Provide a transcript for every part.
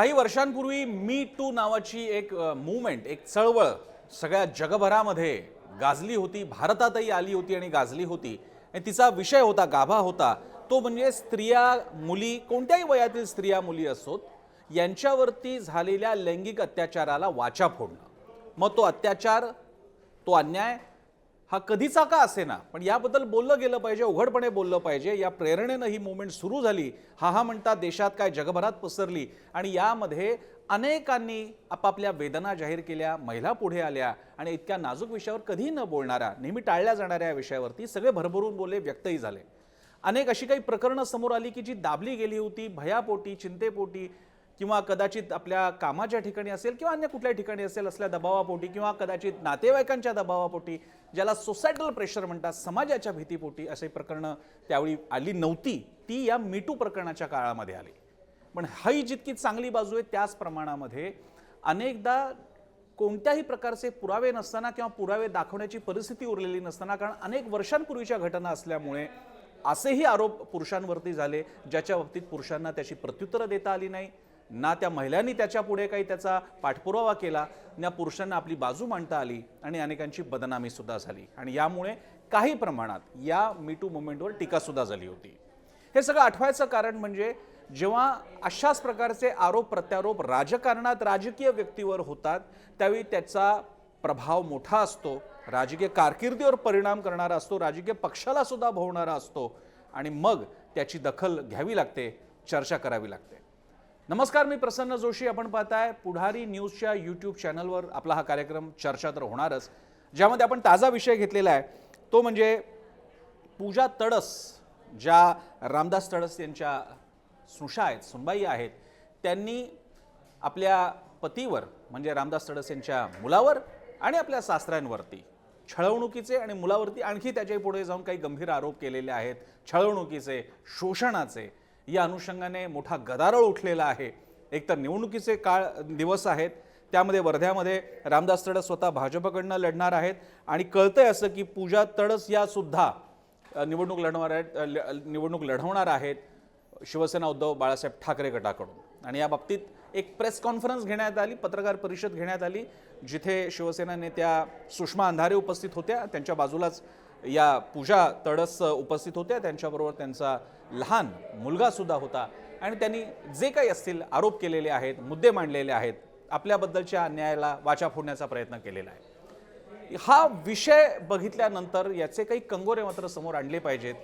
काही वर्षांपूर्वी मी टू नावाची एक मुवमेंट एक चळवळ सगळ्या जगभरामध्ये गाजली होती भारतातही आली होती आणि गाजली होती. आणि तिचा विषय होता गाभा होता. तो म्हणजे स्त्रिया मुली कोणत्याही वयातील स्त्रिया मुली असोत यांच्यावरती झालेल्या लैंगिक अत्याचाराला वाचा फोडणं. मग तो अत्याचार तो अन्याय हा कधीचा का असेना? पण याबद्दल बोललं गेलं पाहिजे उघडपणे बोललं पाहिजे. या प्रेरणेनं ही मुवमेंट सुरू झाली. हा हा म्हणता देशात काय जगभरात पसरली. आणि यामध्ये अनेकांनी आपापल्या वेदना जाहीर केल्या महिला पुढे आल्या. आणि इतक्या नाजूक विषयावर कधीही न बोलणाऱ्या नेहमी टाळल्या जाणाऱ्या या विषयावरती सगळे भरभरून बोलले व्यक्तही झाले. अनेक अशी काही प्रकरणं समोर आली की जी दाबली गेली होती भयापोटी चिंतेपोटी किंवा कदाचित आपल्या कामाच्या ठिकाणी असेल किंवा अन्य कुठल्या ठिकाणी असेल असल्या दबावापोटी किंवा कदाचित नातेवाईकांच्या दबावापोटी ज्याला सोसायटल प्रेशर म्हणतात समाजाच्या भीतीपोटी असे प्रकरणं त्यावेळी आली नव्हती ती या मीटू प्रकरणाच्या काळामध्ये आली. पण ही जितकी चांगली बाजू आहे त्याच प्रमाणामध्ये अनेकदा कोणत्याही प्रकारचे पुरावे नसताना किंवा पुरावे दाखवण्याची परिस्थिती उरलेली नसताना कारण अनेक वर्षांपूर्वीच्या घटना असल्यामुळे असेही आरोप पुरुषांवरती झाले ज्याच्या बाबतीत पुरुषांना त्याची प्रत्युत्तरं देता आली नाही. ना त्या महिलांनी त्याच्या पुढे काही त्याचा पाठपुरावा केला ना पुरुषांना आपली बाजू मांडता आली आणि अनेकांची बदनामी सुद्धा झाली. आणि यामुळे काही प्रमाणात या मीटू मुवमेंटवर टीकासुद्धा झाली होती. हे सगळं आठवायचं कारण म्हणजे जेव्हा अशाच प्रकारचे आरोप प्रत्यारोप राजकारणात राजकीय व्यक्तीवर होतात त्यावेळी त्याचा प्रभाव मोठा असतो राजकीय कारकिर्दीवर परिणाम करणारा असतो राजकीय पक्षाला सुद्धा भोवणारा असतो आणि मग त्याची दखल घ्यावी लागते चर्चा करावी लागते. नमस्कार मी प्रसन्न जोशी. आपण पाहताय पुढारी न्यूजच्या यूट्यूब चॅनलवर आपला हा कार्यक्रम चर्चा तर होणारच ज्यामध्ये आपण ताजा विषय घेतलेला आहे. तो म्हणजे पूजा तडस ज्या रामदास तडस यांच्या सुषा आहेत सुनबाई आहेत त्यांनी आपल्या पतीवर म्हणजे रामदास तडस यांच्या मुलावर आणि आपल्या सासऱ्यांवरती छळवणुकीचे आणि मुलावरती आणखी त्याच्या पुढे जाऊन काही गंभीर आरोप केलेले आहेत. छळवणुकीचे शोषणाचे या अनुषंगाने मोठा गदारोळ उठलेला आहे. एक तर निवडणुकीचे काळ दिवस आहेत. त्यामध्ये वर्ध्यामध्ये रामदास तडस स्वतः भाजपकडनं लढणार आहेत. आणि कळतंय असं की पूजा तडस या सुद्धा निवडणूक लढणार आहेत ल- निवडणूक लढवणार आहेत शिवसेना उद्धव बाळासाहेब ठाकरे गटाकडून. आणि या बाबतीत एक प्रेस कॉन्फरन्स घेण्यात आली पत्रकार परिषद घेण्यात आली जिथे शिवसेना नेत्या सुषमा अंधारे उपस्थित होत्या. त्यांच्या बाजूलाच या पूजा तडस उपस्थित होत्या. त्यांच्याबरोबर त्यांचा लहान मुलगासुद्धा होता. आणि त्यांनी जे काही असतील आरोप केलेले आहेत मुद्दे मांडलेले आहेत आपल्याबद्दलच्या अन्यायाला वाचा फोडण्याचा प्रयत्न केलेला आहे. हा विषय बघितल्यानंतर याचे काही कंगोरे मात्र समोर आणले पाहिजेत.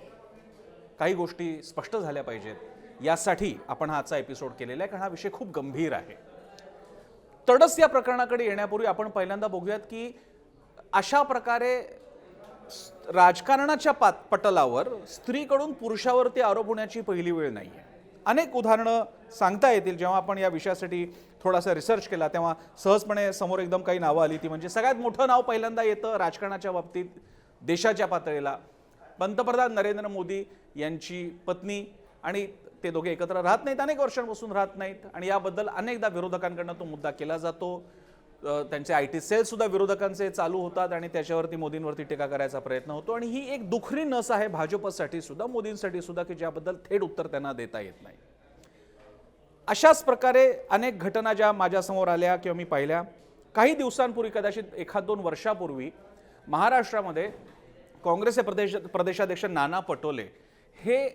काही गोष्टी स्पष्ट झाल्या पाहिजेत. यासाठी आपण हा आजचा एपिसोड केलेला आहे कारण हा विषय खूप गंभीर आहे. तडस या प्रकरणाकडे येण्यापूर्वी आपण पहिल्यांदा बघूयात की अशा प्रकारे राजकारणाच्या पात पटलावर स्त्रीकडून पुरुषावरती आरोप होण्याची पहिली वेळ नाही आहे अनेक उदाहरणं सांगता येतील. जेव्हा आपण या विषयासाठी थोडासा रिसर्च केला तेव्हा सहजपणे समोर एकदम काही नावं आली ती म्हणजे सगळ्यात मोठं नाव पहिल्यांदा येतं राजकारणाच्या बाबतीत देशाच्या पातळीला. पंतप्रधान नरेंद्र मोदी यांची पत्नी आणि ते दोघे एकत्र राहत नाहीत अनेक वर्षांपासून राहत नाहीत आणि याबद्दल अनेकदा विरोधकांकडनं तो मुद्दा केला जातो. त्यांचे आय टी सेल सुद्धा विरोधकांचे चालू होतात आणि त्याच्यावरती मोदींवरती टीका करायचा प्रयत्न होतो. आणि ही एक दुखरी नस आहे भाजपसाठी सुद्धा मोदींसाठी सुद्धा की ज्याबद्दल थेट उत्तर त्यांना देता येत नाही. अशाच प्रकारे अनेक घटना ज्या माझ्यासमोर आल्या किंवा मी पाहिल्या. काही दिवसांपूर्वी कदाचित एखाद दोन वर्षापूर्वी महाराष्ट्रामध्ये काँग्रेसचे प्रदेश प्रदेशाध्यक्ष नाना पटोले हे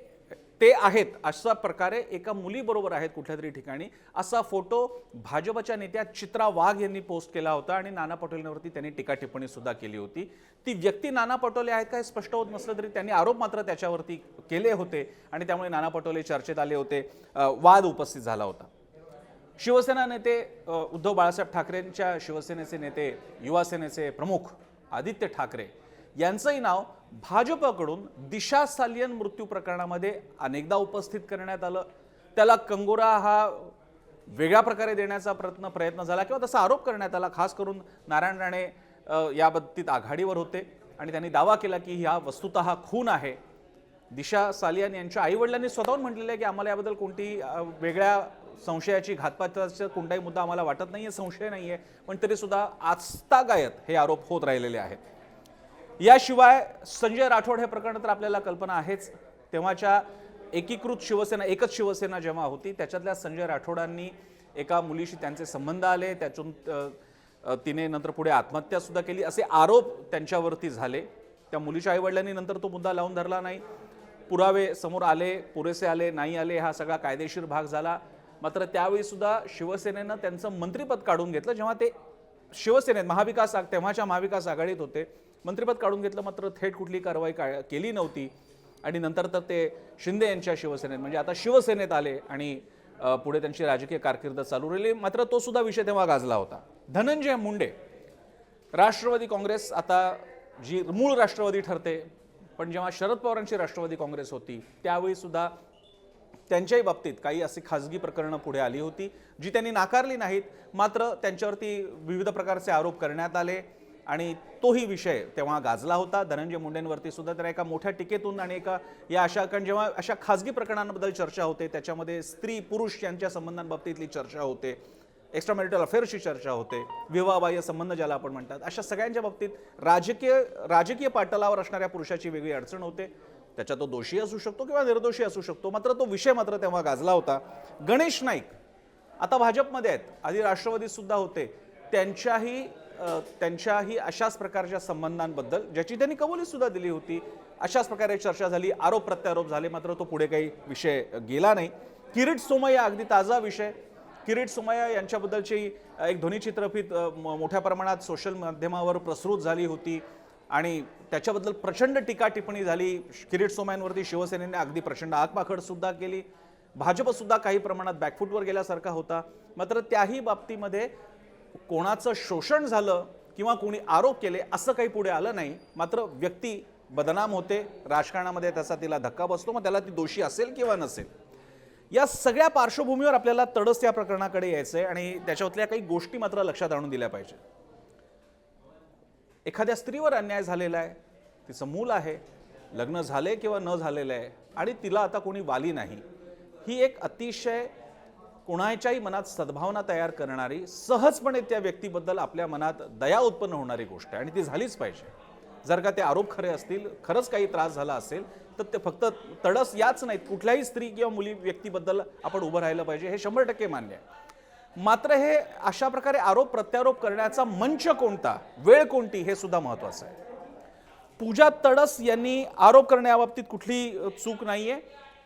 ते आहेत अशा प्रकारे एका मुलीबरोबर आहेत कुठल्या तरी ठिकाणी. असा फोटो भाजपच्या नेत्या चित्रा वाघ यांनी पोस्ट केला होता आणि नाना पटोलेंवरती त्यांनी टीका टिप्पणी सुद्धा केली होती. ती व्यक्ती नाना पटोले आहेत का हे स्पष्ट होत नसलं तरी त्यांनी आरोप मात्र त्याच्यावरती केले होते आणि त्यामुळे नाना पटोले चर्चेत आले होते. वाद उपस्थित झाला होता. शिवसेना नेते उद्धव बाळासाहेब ठाकरेंच्या शिवसेनेचे नेते युवासेनेचे प्रमुख आदित्य ठाकरे यांचंही नाव भाजपकडून दिशा सालियन मृत्यू प्रकरणामध्ये अनेकदा उपस्थित करण्यात आलं. त्याला कंगोरा हा वेगळ्या प्रकारे देण्याचा प्रयत्न प्रयत्न झाला किंवा तसा आरोप करण्यात आला खास करून नारायण राणे या बाबतीत आघाडीवर होते आणि त्यांनी दावा केला की हा वस्तुतः खून आहे. दिशा सालियान यांच्या आईवडिलांनी स्वतःहून म्हटलेलं आहे की आम्हाला याबद्दल कोणती वेगळ्या संशयाची घातपाताचा कोणताही मुद्दा आम्हाला वाटत नाही आहे संशय नाही आहे पण तरीसुद्धा आस्तागायत आजतागायत हे आरोप होत राहिलेले आहेत. याशिवाय संजय राठोड हे प्रकरण तर आपल्याला कल्पना आहेच. तेव्हाच्या एकीकृत शिवसेना एकच शिवसेना जेव्हा होती त्याच्यातल्या संजय राठोडांनी एका मुलीशी त्यांचे संबंध आले त्यातून तिने नंतर पुढे आत्महत्यासुद्धा केली असे आरोप त्यांच्यावरती झाले. त्या मुलीच्या आईवडिलांनी नंतर तो मुद्दा लावून धरला नाही. पुरावे समोर आले पुरेसे आले नाही आले हा सगळा कायदेशीर भाग झाला. मात्र त्यावेळी सुद्धा शिवसेनेनं त्यांचं मंत्रिपद काढून घेतलं जेव्हा ते शिवसेनेत महाविकास तेव्हाच्या महाविकास आघाडीत होते. मंत्रिपद काढून घेतलं मात्र थेट कुठली कारवाई का केली नव्हती. आणि नंतर तर ते शिंदे यांच्या शिवसेनेत म्हणजे आता शिवसेनेत आले आणि पुढे त्यांची राजकीय कारकीर्द चालू राहिली. मात्र तो सुद्धा विषय तेव्हा गाजला होता. धनंजय मुंडे राष्ट्रवादी काँग्रेस आता जी मूळ राष्ट्रवादी ठरते पण जेव्हा शरद पवारांची राष्ट्रवादी काँग्रेस होती त्यावेळी सुद्धा त्यांच्याही बाबतीत काही अशी खाजगी प्रकरणं पुढे आली होती जी त्यांनी नाकारली नाहीत. मात्र त्यांच्यावरती विविध प्रकारचे आरोप करण्यात आले. आणि तोही विषय तेव्हा गाजला होता. धनंजय मुंडेंवरती सुद्धा तर एका मोठ्या टीकेतून आणि एका या अशा कारण जेव्हा अशा खाजगी प्रकरणांबद्दल चर्चा होते त्याच्यामध्ये स्त्री पुरुष यांच्या संबंधांबाबतीतली चर्चा होते एक्स्ट्रा मॅरिटल अफेअर्सची चर्चा होते विवाहबाह्य संबंध ज्याला आपण म्हणतात अशा सगळ्यांच्या बाबतीत राजकीय राजकीय पाटलावर असणाऱ्या पुरुषाची वेगळी अडचण होते. त्याच्यात तो दोषी असू शकतो किंवा निर्दोषी असू शकतो मात्र तो विषय मात्र तेव्हा गाजला होता. गणेश नाईक आता भाजपमध्ये आहेत आधी राष्ट्रवादीत सुद्धा होते त्यांच्याही त्यांच्याही अशाच प्रकारच्या संबंधांबद्दल ज्याची त्यांनी कबुली सुद्धा दिली होती अशाच प्रकारे चर्चा झाली आरोप प्रत्यारोप झाले मात्र तो पुढे काही विषय गेला नाही. किरीट सोमय्या अगदी ताजा विषय. किरीट सोमय्या यांच्याबद्दलची एक ध्वनिचित्रफित म- मोठ्या प्रमाणात सोशल माध्यमावर प्रसृत झाली होती आणि त्याच्याबद्दल प्रचंड टीका टिप्पणी झाली. किरीट सोमयांवरती शिवसेनेने अगदी प्रचंड आगपाखडसुद्धा केली. भाजपसुद्धा काही प्रमाणात बॅकफुटवर गेल्यासारखा होता. मात्र त्याही बाबतीमध्ये कोणाचं शोषण झालं किंवा कोणी आरोप केले असं काही पुढे आलं नाही. मात्र व्यक्ती बदनाम होते राजकारणामध्ये त्याचा तिला धक्का बसतो मग त्याला ती दोषी असेल किंवा नसेल. या सगळ्या पार्श्वभूमीवर आपल्याला तडस या प्रकरणाकडे यायचं आहे आणि त्याच्यातल्या काही गोष्टी मात्र लक्षात आणून दिल्या पाहिजे एखाद्या स्त्रीवर अन्याय झालेला आहे तिचं मूल आहे लग्न झाले किंवा न झालेलं आहे आणि तिला आता कोणी वाली नाही. ही एक अतिशय कुणाच्याही मनात सद्भावना तयार करणारी सहजपणे त्या व्यक्तीबद्दल आपल्या मनात दया उत्पन्न होणारी गोष्ट आहे आणि ती झालीच पाहिजे. जर का ते आरोप खरे असतील खरंच काही त्रास झाला असेल तर ते फक्त तडस याच नाहीत. कुठल्याही स्त्री किंवा मुली व्यक्तीबद्दल आपण उभं राहिलं पाहिजे हे शंभर टक्के मान्य आहे. मात्र हे अशा प्रकारे आरोप प्रत्यारोप करण्याचा मंच कोणता वेळ कोणती हे सुद्धा महत्वाचं आहे. पूजा तडस यांनी आरोप करण्याबाबतीत कुठली चूक चूक नाहीये.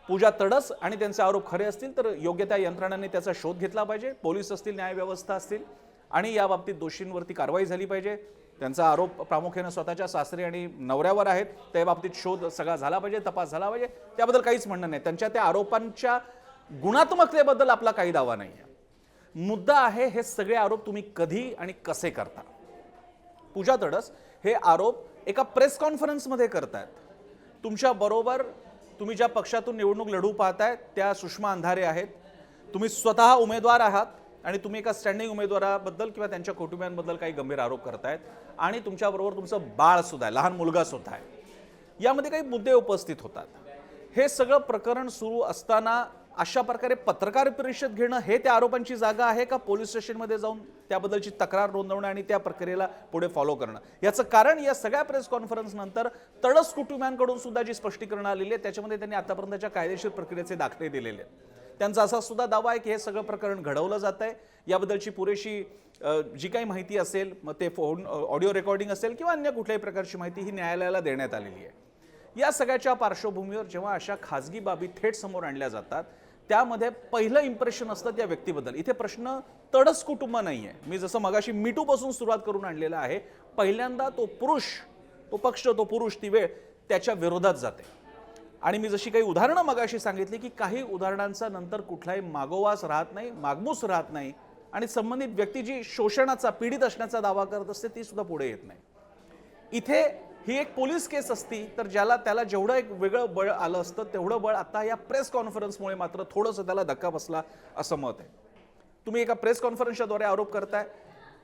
पूजा तडस आणि त्यांचे आरोप खरे असतील तर योग्य त्या यंत्रणांनी त्याचा शोध घेतला पाहिजे. पोलीस असतील न्यायव्यवस्था असतील आणि या बाबतीत दोषींवरती कारवाई झाली पाहिजे. त्यांचा आरोप प्रामुख्याने स्वतःच्या सासरी आणि नवऱ्यावर आहेत. त्या बाबतीत शोध सगळा झाला पाहिजे तपास झाला पाहिजे. त्याबद्दल काहीच म्हणणं नाही. त्यांच्या त्या आरोपांच्या गुणात्मकतेबद्दल आपला काही दावा नाही आहे मुद्दा आहे हे सगळे आरोप तुम्ही कधी आणि कसे करता? पूजा तडस हे आरोप एका प्रेस कॉन्फरन्समध्ये करतायत. तुमच्या बरोबर तुम्ही ज्या पक्षातून निवडणूक लढू पाहताय त्या सुषमा अंधारे आहेत. तुम्ही स्वतः उमेदवार आहात आणि तुम्ही एका स्टँडिंग उमेदवाराबद्दल किंवा त्यांच्या कुटुंबियांबद्दल काही गंभीर आरोप करतायत आणि तुमच्याबरोबर तुमचं बाळ सुद्धा आहे लहान मुलगा सुद्धा आहे. यामध्ये काही मुद्दे उपस्थित होतात. हे सगळं प्रकरण सुरू असताना अशा प्रकारे पत्रकार परिषद घेणं हे त्या आरोपांची जागा आहे का पोलीस स्टेशनमध्ये जाऊन त्याबद्दलची तक्रार नोंदवणं आणि त्या प्रक्रियेला पुढे फॉलो करणं? याचं कारण या सगळ्या प्रेस कॉन्फरन्स नंतर तडस कुटुंबियांकडून सुद्धा जी स्पष्टीकरण आलेली आहे त्याच्यामध्ये त्यांनी आतापर्यंतच्या कायदेशीर प्रक्रियेचे दाखले दिलेले आहेत. त्यांचा असा सुद्धा दावा आहे की हे सगळं प्रकरण घडवलं जात आहे. याबद्दलची पुरेशी जी काही माहिती असेल मग ते फोन ऑडिओ रेकॉर्डिंग असेल किंवा अन्य कुठल्याही प्रकारची माहिती ही न्यायालयाला देण्यात आलेली आहे. या सगळ्याच्या पार्श्वभूमीवर जेव्हा अशा खाजगी बाबी थेट समोर आणल्या जातात त्यामध्ये पहिलं इम्प्रेशन असतं त्या व्यक्तीबद्दल. इथे प्रश्न तडस कुटुंब नाही आहे मी जसं मगाशी मिटूपासून सुरुवात करून आणलेला आहे पहिल्यांदा तो पुरुष तो पक्ष तो पुरुष ती वेळ त्याच्या विरोधात जाते. आणि मी जशी काही उदाहरणं मगाशी सांगितली की काही उदाहरणांचा नंतर कुठलाही मागोवास राहत नाही मागमूस राहत नाही आणि संबंधित व्यक्ती जी शोषणाचा पीडित असण्याचा दावा करत असते ती सुद्धा पुढे येत नाही. इथे ही एक पोलीस केस असती तर ज्याला त्याला जेवढं एक वेगळं बळ आलं असतं तेवढं बळ आता या प्रेस कॉन्फरन्समुळे मात्र थोडंसं त्याला धक्का बसला असं मत आहे. तुम्ही एका प्रेस कॉन्फरन्सच्याद्वारे आरोप करताय.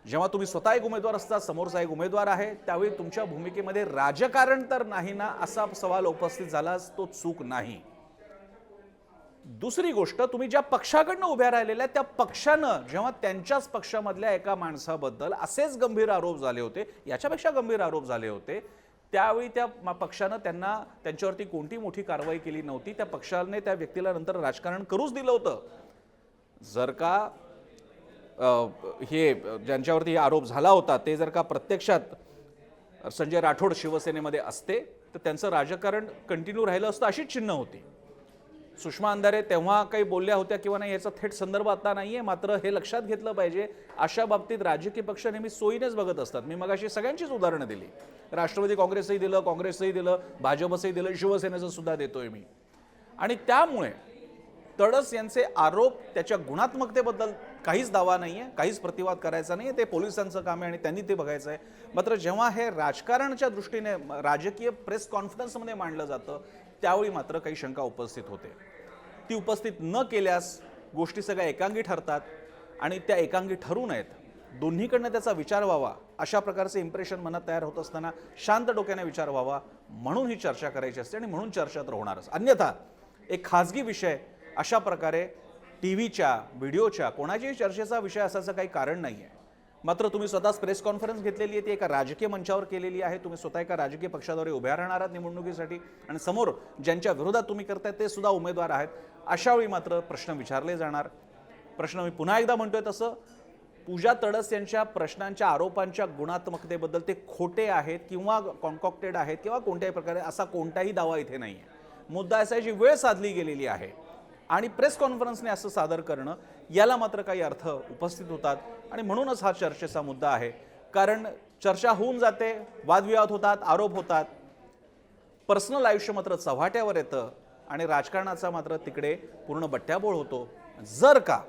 जेव्हा तुम्ही स्वतः एक उमेदवार असता समोरचा एक उमेदवार आहे त्यावेळी तुमच्या भूमिकेमध्ये राजकारण तर नाही ना असा सवाल उपस्थित झालाच तो चूक नाही. दुसरी गोष्ट तुम्ही ज्या पक्षाकडनं उभ्या राहिलेल्या त्या पक्षानं जेव्हा त्यांच्याच पक्षामधल्या एका माणसाबद्दल असेच गंभीर आरोप झाले होते याच्यापेक्षा गंभीर आरोप झाले होते त्यावेळी त्या पक्षानं त्यांना त्यांच्यावरती कोणती मोठी कारवाई केली नव्हती त्या पक्षाने त्या व्यक्तीला नंतर राजकारण करूच दिलं होतं. जर का हे ज्यांच्यावरती हे आरोप झाला होता ते जर का प्रत्यक्षात संजय राठोड शिवसेनेमध्ये असते तर त्यांचं राजकारण कंटिन्यू राहिलं असतं अशीच चिन्ह होती. सुषमा अंधारे तेव्हा काही बोलल्या होत्या किंवा नाही याचा थेट संदर्भ आता नाही आहे मात्र हे लक्षात घेतलं पाहिजे. अशा बाबतीत राजकीय पक्ष नेहमी सोयीनेच बघत असतात. मी मगाशी सगळ्यांचीच उदाहरणं दिली. राष्ट्रवादी काँग्रेसही दिलं काँग्रेसही दिलं भाजपचंही दिलं शिवसेनेचं सुद्धा देतोय मी. आणि त्यामुळे तडस यांचे आरोप त्याच्या गुणात्मकतेबद्दल काहीच दावा नाही आहे काहीच प्रतिवाद करायचा नाही आहे ते पोलिसांचं काम आहे आणि त्यांनी ते बघायचं आहे मात्र जेव्हा हे राजकारणाच्या दृष्टीने राजकीय प्रेस कॉन्फरन्समध्ये मांडलं जातं त्यावेळी मात्र काही शंका उपस्थित होते. ती उपस्थित न केल्यास गोष्टी सगळ्या एकांगी ठरतात आणि त्या एकांगी ठरू नयेत. दोन्हीकडनं त्याचा विचार व्हावा अशा प्रकारचे इम्प्रेशन मनात तयार होत असताना शांत डोक्याने विचार व्हावा म्हणून ही चर्चा करायची असते आणि म्हणून चर्चा तर होणारच अन्यथा एक खाजगी विषय अशा प्रकारे टी व्हीच्या व्हिडिओच्या कोणाच्याही चर्चेचा विषय असायचं काही कारण नाही आहे मात्र तुम्ही स्वतःच प्रेस कॉन्फरन्स घेतलेली आहे ती एका राजकीय मंचावर केलेली आहे. तुम्ही स्वतः एका राजकीय पक्षाद्वारे उभ्या राहणार आहात निवडणुकीसाठी. आणि समोर ज्यांच्या विरोधात तुम्ही करताय ते सुद्धा उमेदवार आहेत. अशा वेळी मात्र प्रश्न विचारले जाणार. प्रश्न मी पुन्हा एकदा म्हणतोय तसं पूजा तडस यांच्या प्रश्नांच्या आरोपांच्या गुणात्मकतेबद्दल ते खोटे आहेत किंवा कॉन्कॉक्टेड आहेत किंवा कोणत्याही प्रकारे असा कोणताही दावा इथे नाही आहे मुद्दा असा आहे जी वेळ साधली गेलेली आहे. आणि प्रेस कॉन्फरन्सने असं सादर करणं याला मात्र काही अर्थ उपस्थित होतात. आणि म्हणूनच हा चर्चेचा मुद्दा आहे. कारण चर्चा होऊन जाते वादविवाद होतात आरोप होतात. पर्सनल आयुष्य मात्र चव्हाट्यावर येतं आणि राजकारणाचा मात्र तिकडे पूर्ण बट्ट्याबोळ होतो. जर का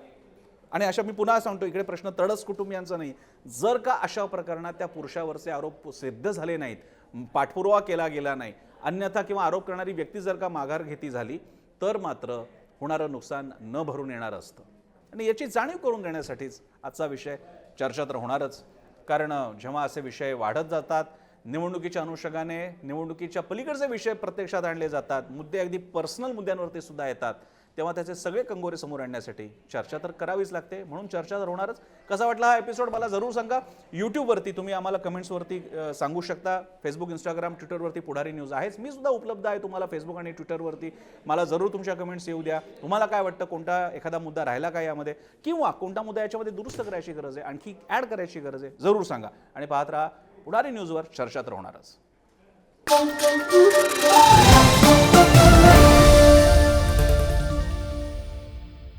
आणि अशा मी पुन्हा सांगतो इकडे प्रश्न तडस कुटुंबियांचा नाही. जर का अशा प्रकरणात त्या पुरुषावरचे आरोप सिद्ध झाले नाहीत पाठपुरावा केला गेला नाही अन्यथा किंवा आरोप करणारी व्यक्ती जर का माघार घेती झाली तर मात्र होणारं नुकसान न भरून येणार असतं. आणि याची जाणीव करून देण्यासाठीच आजचा विषय चर्चा तर होणारच कारण जेव्हा असे विषय वाढत जातात निवडणुकीच्या अनुषंगाने निवडणुकीच्या पलीकडचे विषय प्रत्यक्षात आणले जातात मुद्दे अगदी पर्सनल मुद्द्यांवरती सुद्धा येतात. तेव्हा त्याचे सगळे कंगोरे समोर आणण्यासाठी चर्चा तर करावीच लागते. म्हणून चर्चा तर होणारच. कसा वाटला हा एपिसोड मला जरूर सांगा. यूट्यूबवरती तुम्ही आम्हाला कमेंट्सवरती सांगू शकता. फेसबुक इंस्टाग्राम ट्विटरवरती पुढारी न्यूज आहेच. मी सुद्धा उपलब्ध आहे तुम्हाला फेसबुक आणि ट्विटरवरती मला जरूर तुमच्या कमेंट्स येऊ द्या. तुम्हाला काय वाटतं? कोणता एखादा मुद्दा राहिला का यामध्ये? किंवा कोणता मुद्दा याच्यामध्ये दुरुस्त करायची गरज आहे? आणखी ॲड करायची गरज आहे? जरूर सांगा. आणि पाहत राहा. पुढारी न्यूजवर चर्चा तर होणारच.